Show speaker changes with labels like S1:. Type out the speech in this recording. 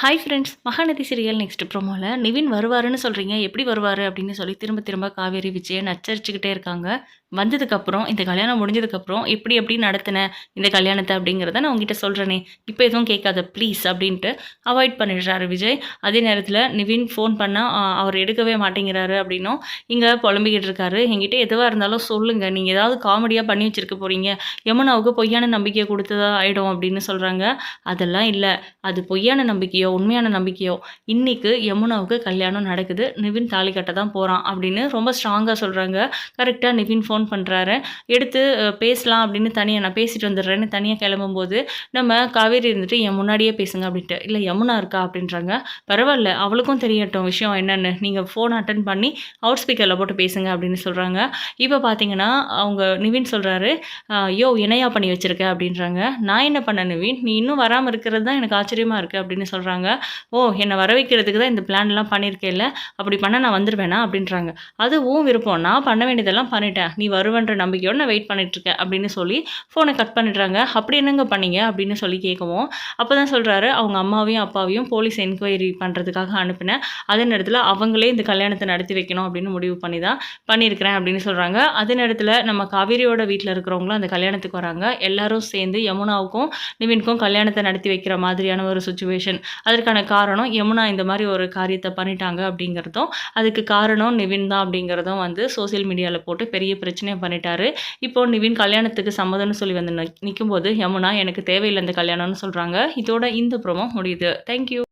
S1: Hi friends Mahanadi serial next ப்ரோமோவில் Nivin வருவாருன்னு சொல்கிறீங்க எப்படி வருவார் அப்படின்னு சொல்லி திரும்ப திரும்ப காவேரி விஜயன் அச்சரிச்சுக்கிட்டே இருக்காங்க. வந்ததுக்கப்புறம் இந்த கல்யாணம் முடிஞ்சதுக்கப்புறம் எப்படி எப்படி நடத்தின இந்த கல்யாணத்தை அப்படிங்கிறத நான் உங்ககிட்ட சொல்கிறேனே இப்போ எதுவும் கேட்காத ப்ளீஸ் அப்படின்ட்டு அவாய்ட் பண்ணிடுறாரு விஜய். அதே நேரத்தில் நிவின் ஃபோன் பண்ணால் அவர் எடுக்கவே மாட்டேங்கிறாரு அப்படின்னும் இங்கே புலம்பிக்கிட்டு இருக்காரு. என்கிட்ட எதுவாக இருந்தாலும் சொல்லுங்கள் நீங்கள் ஏதாவது காமெடியாக பண்ணி வச்சுருக்க போகிறீங்க யமுனாவுக்கு பொய்யான நம்பிக்கையை கொடுத்ததா ஆகிடும் அப்படின்னு சொல்கிறாங்க அதெல்லாம் இல்லை. அது பொய்யான நம்பிக்கையோ உண்மையான நம்பிக்கையோ இன்றைக்கு யமுனாவுக்கு கல்யாணம் நடக்குது. நிவின் தாலி கட்ட தான் போகிறான் அப்படின்னு ரொம்ப ஸ்ட்ராங்காக சொல்கிறாங்க கரெக்டாக நிவின் ஃபோன் பண்ணுறாரு எடுத்து பேசலாம் அப்படின்னு தனியாக நான் பேசிட்டு வந்துடுறேன்னு தனியாக கிளம்பும்போது நம்ம காவேரி இருந்துட்டு என் முன்னாடியே பேசுங்க அப்படின்ட்டு. இல்லை யமுனா இருக்கா? அப்படின்றாங்க. பரவாயில்ல அவளுக்கும் தெரியட்டும். விஷயம் என்னென்னு. நீங்கள் ஃபோன் அட்டன் பண்ணி அவுட் ஸ்பீக்கரில் போட்டு பேசுங்க அப்படின்னு சொல்கிறாங்க இப்போ பார்த்தீங்கன்னா அவங்க நிவின் சொல்கிறாரு யோ இணையா பண்ணி வச்சிருக்க? அப்படின்றாங்க. நான் என்ன பண்ண நிவின்? நீ இன்னும் வராமல் இருக்கிறது தான் எனக்கு ஆச்சரியமாக இருக்குது அப்படின்னு சொல்கிறாங்க ஓ என்னை வர வைக்கிறதுக்கு தான் இந்த பிளான்லாம் பண்ணியிருக்கேல்ல. அப்படி பண்ண நான் வந்துடுவேனா அப்படின்றாங்க. அதுவும் விருப்பம். நான் பண்ண வேண்டியதெல்லாம் பண்ணிட்டேன். நீ வருவன்ற நம்பிக்கையோடு நான் வெயிட் பண்ணிட்டுருக்கேன் அப்படின்னு சொல்லி ஃபோனை கட் பண்ணிடுறாங்க. அப்படி என்னங்க பண்ணீங்க? அப்படின்னு சொல்லி கேட்கவும் அப்போ தான் சொல்கிறாரு அவங்க அம்மாவையும் அப்பாவையும் போலீஸ் என்கொயரி பண்ணுறதுக்காக அனுப்பினேன் அதே நேரத்தில் அவங்களே இந்த கல்யாணத்தை நடத்தி வைக்கணும் அப்படின்னு முடிவு பண்ணி தான் பண்ணியிருக்கிறேன் அப்படின்னு சொல்கிறாங்க அதே நேரத்தில் நம்ம காவேரியோட வீட்டில் இருக்கிறவங்களும் அந்த கல்யாணத்துக்கு வராங்க. எல்லாரும் சேர்ந்து யமுனாவுக்கும் நிவினுக்கும் கல்யாணத்தை நடத்தி வைக்கிற மாதிரியான ஒரு சுச்சுவேஷன் அதற்கான காரணம் யமுனா இந்த மாதிரி ஒரு காரியத்தை பண்ணிட்டாங்க அப்படிங்கிறதும் அதுக்கு காரணம் நிவின் தான் அப்படிங்கிறதும் வந்து சோஷியல் மீடியாவில் போட்டு பெரிய பிரச்சனை பிரச்சனையும் பண்ணிட்டாரு. இப்போ நிவின் கல்யாணத்துக்கு சம்மதம்னு சொல்லி வந்து நிற்கும்போது யமுனா எனக்கு தேவையில்லை இந்த கல்யாணம்னு சொல்கிறாங்க இதோட இந்த ப்ரோமோ முடியுது. தேங்க்யூ